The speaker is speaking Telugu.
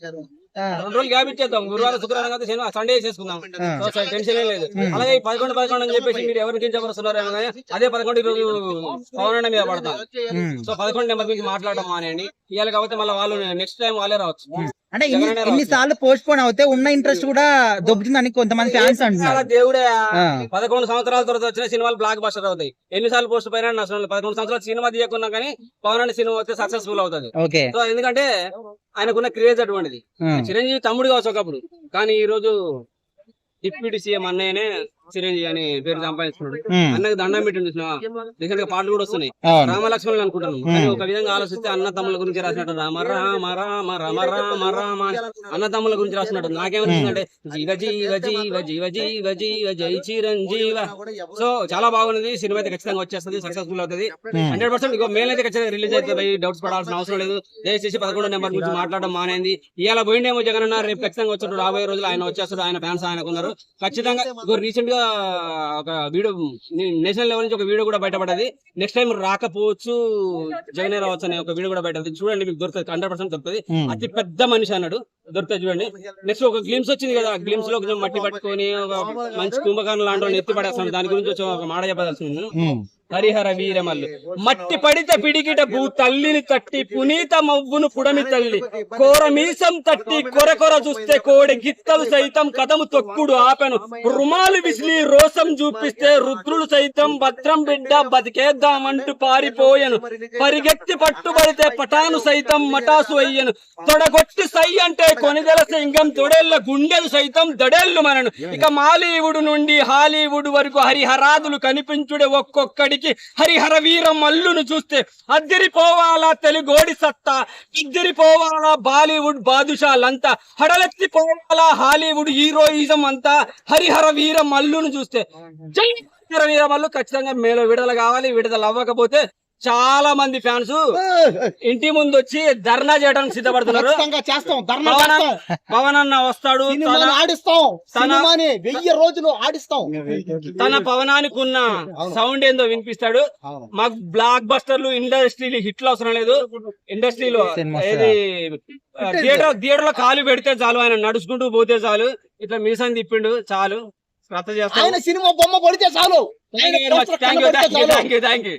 Era రెండు రోజులు గ్యాప్ ఇచ్చేద్దాం. గురువారం శుక్రవారం కదా శనివారం సండే చేసుకుందాం. టెన్షన్ ఏం లేదు. అలాగే ఈ పదకొండు పదకొండు అని చెప్పేసి మీరు ఎవరికి కించపరుస్తున్నారు అనగానే అదే పదకొండు ఈ రోజు పవన్ అన్న మీద పడతాం. సో పదకొండు నెంబర్ గురించి మాట్లాడడం మానేయండి ఇవాళ కాబట్టి మళ్ళీ వాళ్ళు నెక్స్ట్ టైం వాళ్ళే రావచ్చు. అంటే ఇన్ని ఎన్ని సార్లు పోస్ట్ పోన్ అవుతే ఉన్న ఇంట్రెస్ట్ కూడా దొబ్బుతుందని కొంతమంది ఫ్యాన్స్ అంటున్నారు. దేవుడే. పదకొండు సంవత్సరాల తర్వాత వచ్చిన సినిమాలు బ్లాక్ బస్టర్ అవుతాయి. ఎన్నిసార్లు పోస్ట్ పైన అసలు పదకొండు సంవత్సరాలు సినిమా తీయకున్నా కానీ పవన్ సినిమా వస్తే సక్సెస్ఫుల్ అవుతుంది. ఓకే. సో ఎందుకంటే ఆయనకున్న క్రేజ్ అటువంటిది. చిరంజీవి తమ్ముడు కావచ్చు ఒకప్పుడు. కానీ ఈ రోజు డిప్యూటీ సీఎం అన్నయ్యనే చిరంజీవి అని పేరు సంపాదించుకున్నాడు. అన్నకి దండం పెట్టి చూసిన? రీసెంట్గా పాటలు కూడా వస్తున్నాయి. రామలక్ష్మణులు అనుకుంటాను. కానీ ఒక విధంగా ఆలోచిస్తే అన్న తమ్ముల గురించి రాసినట్టు రామ రామ రామ రామ రామ రామ అని అన్న తమ్ముల గురించి రాసినట్టు నాకేమనిపించిందంటే జీవ జీవ జీవ జీవ జీవ జీవ జై చిరంజీవ. సో చాలా బాగున్నది సినిమా అయితే ఖచ్చితంగా వచ్చేస్తుంది సక్సెస్ఫుల్ అవుతుంది. హండ్రెడ్ పర్సెంట్ ఇక మెయిన్ అయితే ఖచ్చితంగా రిలీజ్ అవుతుంది డౌట్స్ పడాల్సిన అవసరం లేదు. దయచేసి పదకొండో నెంబర్ గురించి మాట్లాడడం మానేది ఇవాళ పోయిండేమో జగన్ అన్న రేపు ఖచ్చితంగా వచ్చాడు రాబోయే రోజులు ఆయన వచ్చేస్తాడు. ఆయన ఫ్యాన్స్ ఆయనకు ఉన్నారు ఖచ్చితంగా రీసెంట్గా ఒక వీడియో నేషనల్ లెవెల్ నుంచి ఒక వీడియో కూడా బయటపడది నెక్స్ట్ టైం రాకపోవచ్చు జగనే రావచ్చు అనే ఒక వీడియో కూడా బయట చూడండి మీకు దొరుకుతుంది హండ్రెడ్ పర్సెంట్ దొరుకుతుంది. అతి పెద్ద మనిషి అన్నాడు. దొరుకుతుంది చూడండి. నెక్స్ట్ ఒక గ్లిమ్స్ వచ్చింది కదా గ్లిమ్స్లో మట్టి పట్టుకొని ఒక మంచి కుంభకర్ణ లాంటి ఎత్తి పడేస్తాను. దాని గురించి ఒక మాట చెప్పదలుచుకున్నాను ఉమ్. హరిహర వీరమల్లు. మట్టి పడిత పిడికిట భూ తల్లిని తట్టి పునీత మవ్వును పుడమి తల్లి. కోర మీసం తట్టి కొర కొర చూస్తే కోడి గిత్తలు సైతం కదము తొక్కుడు ఆపెను. రుమాలు విసిలి రోసం చూపిస్తే రుద్రుడు సైతం భద్రం బిడ్డ బతికేద్దామంటూ పారిపోయెను. పరిగెత్తి పట్టుబడితే పటాను సైతం మటాసు అయ్యను. తొడగొట్టి సై అంటే కొనిదెల సింగం తొడేళ్ళ గుండెలు సైతం దడేళ్ళు మనను. ఇక మాలీవుడ్ నుండి హాలీవుడ్ వరకు హరిహరాదులు కనిపించుడే ఒక్కొక్కడి ఒక్కొక్కడికి హరిహర వీర మల్లును చూస్తే అద్దరిపోవాలా తెలుగోడి సత్తా ఇద్దరిపోవాలా బాలీవుడ్ బాదుషాలంతా హడలెత్తి పోవాలా హాలీవుడ్ హీరోయిజం అంతా హరిహర వీర మల్లును చూస్తే. జై హరిహర వీర మల్లు ఖచ్చితంగా మేలో విడుదల కావాలి విడుదల అవ్వకపోతే చాలా మంది ఫ్యాన్స్ ఇంటి ముందు వచ్చి ధర్నా చేయడానికి సిద్ధపడుతున్నారు. చేస్తాం ధర్నా పవన్ చేస్తాం. అన్న- వస్తాడు ఆడిస్తాం సినిమాని వెయ్యి రోజులు ఆడిస్తాం. తన పవనానికి ఉన్న సౌండ్ ఏందో వినిపిస్తాడు. మాకు బ్లాక్ బస్టర్లు ఇండస్ట్రీలు హిట్లు అవసరం లేదు. ఇండస్ట్రీలో ఏది థియేటర్ థియేటర్లో కాలు పెడితే చాలు ఆయన నడుచుకుంటూ పోతే చాలు. ఇట్లా మీసం తిప్పిండు చాలు. రద్ద చేస్తాం. ఆయన సినిమా బొమ్మ పడితే చాలు. Thank you thank you thank you thank you